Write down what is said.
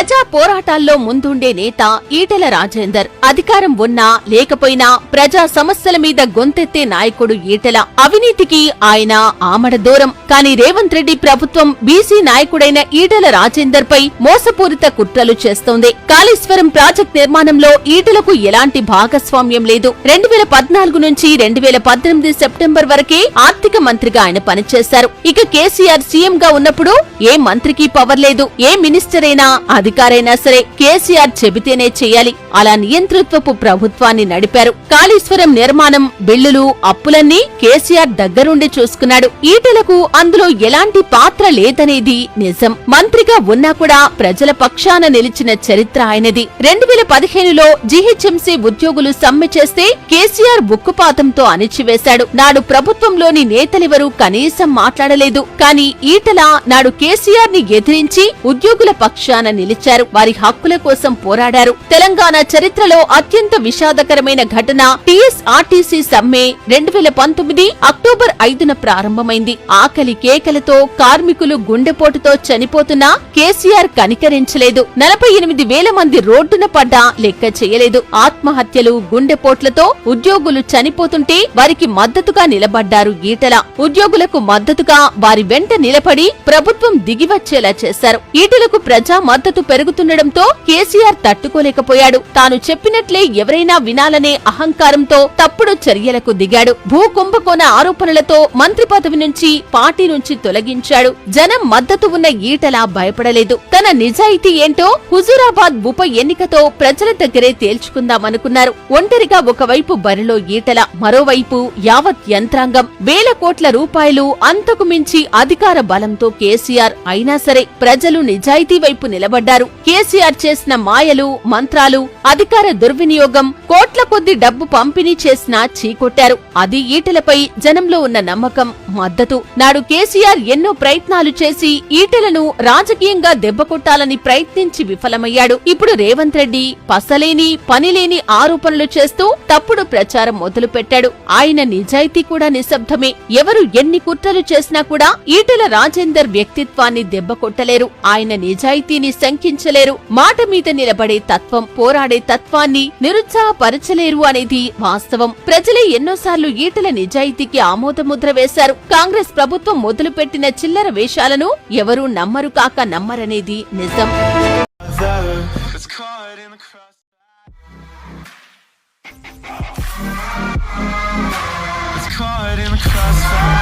ప్రజా పోరాటాల్లో ముందుండే నేత ఈటెల రాజేందర్. అధికారం ఉన్నా లేకపోయినా ప్రజా సమస్యల మీద గొంతెత్తే నాయకుడు ఈటెల. అవినీతికి ఆయన ఆమడ దూరం. కానీ రేవంత్ రెడ్డి ప్రభుత్వం బీసీ నాయకుడైన ఈటెల రాజేందర్ పై మోసపూరిత కుట్రలు చేస్తోంది. కాళేశ్వరం ప్రాజెక్ట్ నిర్మాణంలో ఈటెలకు ఎలాంటి భాగస్వామ్యం లేదు. రెండు వేల పద్నాలుగు నుంచి రెండు వేల పద్దెనిమిది సెప్టెంబర్ వరకే ఆర్థిక మంత్రిగా ఆయన పనిచేశారు. ఇక కేసీఆర్ సీఎం గా ఉన్నప్పుడు ఏ మంత్రికి పవర్ లేదు. ఏ మినిస్టర్ అయినా అది అధికారైనా సరే కేసీఆర్ చెబితేనే చేయాలి. అలా నియంతృత్వపు ప్రభుత్వాన్ని నడిపారు. కాళేశ్వరం నిర్మాణం బిల్లులు అప్పులన్నీ కేసీఆర్ దగ్గరుండి చూసుకున్నాడు. ఈటలకు అందులో ఎలాంటి పాత్ర లేదనేది నిజం. మంత్రిగా ఉన్నా కూడా ప్రజల పక్షాన నిలిచిన చరిత్ర ఆయనది. రెండు వేల పదిహేనులో జీహెచ్ఎంసీ ఉద్యోగులు సమ్మె చేస్తే కేసీఆర్ ఉక్కుపాతంతో అణిచివేశాడు. నాడు ప్రభుత్వంలోని నేతలెవరూ కనీసం మాట్లాడలేదు. కానీ ఈటల నాడు కేసీఆర్ని ఎదిరించి ఉద్యోగుల పక్షాన నిలిచి నిలిచారు వారి హక్కుల కోసం పోరాడారు. తెలంగాణ చరిత్రలో అత్యంత విషాదకరమైన ఘటన టీఎస్ఆర్టీసీ సమ్మె రెండు వేల పంతొమ్మిది అక్టోబర్ ఐదున ప్రారంభమైంది. ఆకలి కేకలతో కార్మికులు గుండెపోటుతో చనిపోతున్నా కేసీఆర్ కనికరించలేదు. నలభై ఎనిమిది వేల మంది రోడ్డున పడ్డా లెక్క చేయలేదు. ఆత్మహత్యలు గుండెపోట్లతో ఉద్యోగులు చనిపోతుంటే వారికి మద్దతుగా నిలబడ్డారు ఈటల. ఉద్యోగులకు మద్దతుగా వారి వెంట నిలబడి ప్రభుత్వం దిగివచ్చేలా చేశారు. ఈటలకు ప్రజా మద్దతు పెరుగుతుండటంతో కేసీఆర్ తట్టుకోలేకపోయాడు. తాను చెప్పినట్లే ఎవరైనా వినాలనే అహంకారంతో తప్పుడు చర్యలకు దిగాడు. భూ కుంభకోణ ఆరోపణలతో మంత్రి పదవి నుంచి పార్టీ నుంచి తొలగించాడు. జనం మద్దతు ఉన్న ఈటలా భయపడలేదు. తన నిజాయితీ ఏంటో హుజూరాబాద్ ఉప ఎన్నికతో ప్రజల దగ్గరే తేల్చుకుందామనుకున్నారు. ఒంటరిగా ఒకవైపు బరిలో ఈటల మరోవైపు యావత్ యంత్రాంగం. వేల కోట్ల రూపాయలు అంతకు మించి అధికార బలంతో కేసీఆర్ అయినా సరే ప్రజలు నిజాయితీ వైపు నిలబడ్డారు. కేసీఆర్ చేసిన మాయలు మంత్రాలు అధికార దుర్వినియోగం కోట్ల కొద్ది డబ్బు పంపిణీ చేసిన చీకొట్టారు. అది ఈటలపై జనంలో ఉన్న నమ్మకం మద్దతు. నాడు కేసీఆర్ ఎన్నో ప్రయత్నాలు చేసి ఈటలను రాజకీయంగా దెబ్బకొట్టాలని ప్రయత్నించి విఫలమయ్యాడు. ఇప్పుడు రేవంత్ రెడ్డి పసలేని పనిలేని ఆరోపణలు చేస్తూ తప్పుడు ప్రచారం మొదలుపెట్టాడు. ఆయన నిజాయితీ కూడా నిశ్శబ్దమే. ఎవరు ఎన్ని కుట్రలు చేసినా కూడా ఈటెల రాజేందర్ వ్యక్తిత్వాన్ని దెబ్బకొట్టలేరు ఆయన నిజాయితీని శంకించలేరు మాట మీద నిలబడే తత్వం పోరాడే తత్వాన్ని నిరుత్సాహపరచలేరు అనేది వాస్తవం. ప్రజలే ఎన్నోసార్లు ఈటల నిజాయితీకి ఆమోదముద్ర వేశారు. కాంగ్రెస్ ప్రభుత్వం మొదలుపెట్టిన చిల్లర వేషాలను ఎవరూ నమ్మరు కాక నమ్మరనేది నిజం. It's caught in the crossfire.